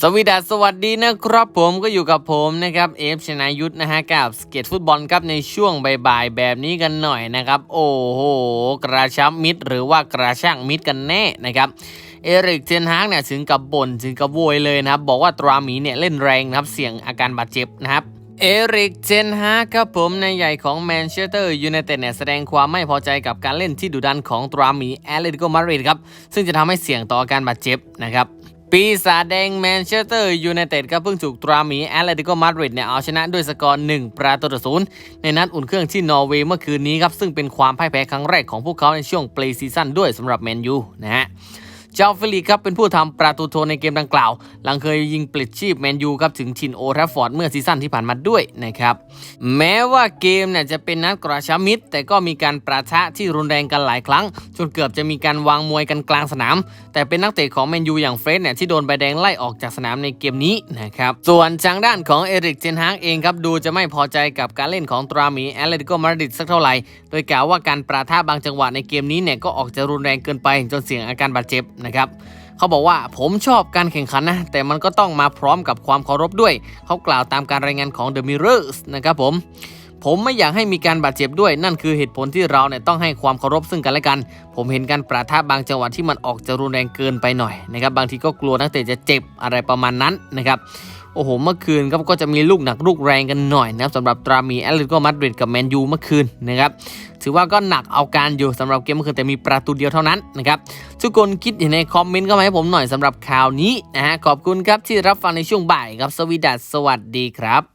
สวีดัสสวัสดีนะครับผมก็อยู่กับผมนะครับเอฟชนายุทธนะฮะกับสเก็ตฟุตบอลครับในช่วงบ่ายๆแบบนี้กันหน่อยนะครับ โอ้โห กระชับมิดหรือว่ากระช่างมิดกันแน่นะครับเอริกเทนฮากเนี่ยถึงกับบ่นถึงกับโวยเลยนะครับ บอกว่าตราหมีเนี่ยเล่นแรงนะครับเสี่ยงอาการบาดเจ็บนะครับเอริกเจนฮากครับผมนายใหญ่ของแมนเชสเตอร์ยูไนเต็ดเนี่ยแสดงความไม่พอใจกับการเล่นที่ดุดันของตราหมีแอตเลติโกมาดริดครับ ซึ่งจะทำให้เสี่ยงต่ออาการบาดเจ็บนะครับ ปีศาจแดงแมนเชสเตอร์ยูไนเต็ดก็เพิ่งถูกตราหมีแอตเลติโกมาดริดเนี่ยเอาชนะด้วยสกอร์ 1 ประตูต่อศูนย์ในนัดอุ่นเครื่องที่นอร์เวย์เมื่อคืนนี้ครับ ซึ่งเป็นความพ่ายแพ้ครั้งแรกของพวกเขาในช่วงเพลย์ซีซั่นด้วยสำหรับแมนยูนะฮะ เจ้าฟิลิปครับเป็นผู้ทำประตูโทในเกมดังกล่าว หลังเคยยิงปลิดชีพแมนยูครับถึงชินโอแทรฟฟอร์ดเมื่อซีซั่นที่ผ่านมาด้วยนะครับแม้ว่าเกมเนี่ยจะเป็นนัดกระชับมิตร แต่ก็มีการประทะที่รุนแรงกันหลายครั้ง จนเกือบจะมีการวางมวยกันกลางสนาม แต่เป็นนักเตะของแมนยูอย่างเฟรดเนี่ยที่โดนใบแดงไล่ออกจากสนามในเกมนี้นะครับส่วนทางด้านของเอริกเจนฮากเองครับดูจะไม่พอใจกับการเล่นของตราหมีแอตเลติโกมาดริดสักเท่าไหร่ โดยกล่าวว่าการประทะบางจังหวะในเกมนี้เนี่ยก็ออกจะรุนแรงเกินไปจนเสี่ยงอาการบาดเจ็บนะครับเขาบอกว่าผมชอบการแข่งขันนะแต่มันก็ต้องมาพร้อมกับความเคารพด้วย เขากล่าวตามการรายงานของ The Mirrors นะครับผมผมไม่อยากให้มีการบาดเจ็บด้วย นั่นคือเหตุผลที่เราเนี่ยต้องให้ความเคารพซึ่งกันและกัน ผมเห็นการประทะบางจังหวะที่มันออกจะรุนแรงเกินไปหน่อยนะครับบางทีก็กลัวนักเตะจะเจ็บอะไรประมาณนั้นนะครับ โอ้โห เมื่อคืนครับก็จะมีลูกหนักลูกแรงกันหน่อยนะครับสำหรับตรามีแอตเลติโกมาดริดกับแมนยูเมื่อคืนนะครับถือว่าก็หนักเอาการอยู่สำหรับเกมเมื่อคืนแต่มีประตูเดียวเท่านั้นนะครับทุกคนคิดเห็นในคอมเมนต์ก็มาให้ผมหน่อยสำหรับข่าวนี้นะฮะขอบคุณครับที่รับฟังในช่วงบ่ายครับสวีดัสสวัสดีครับ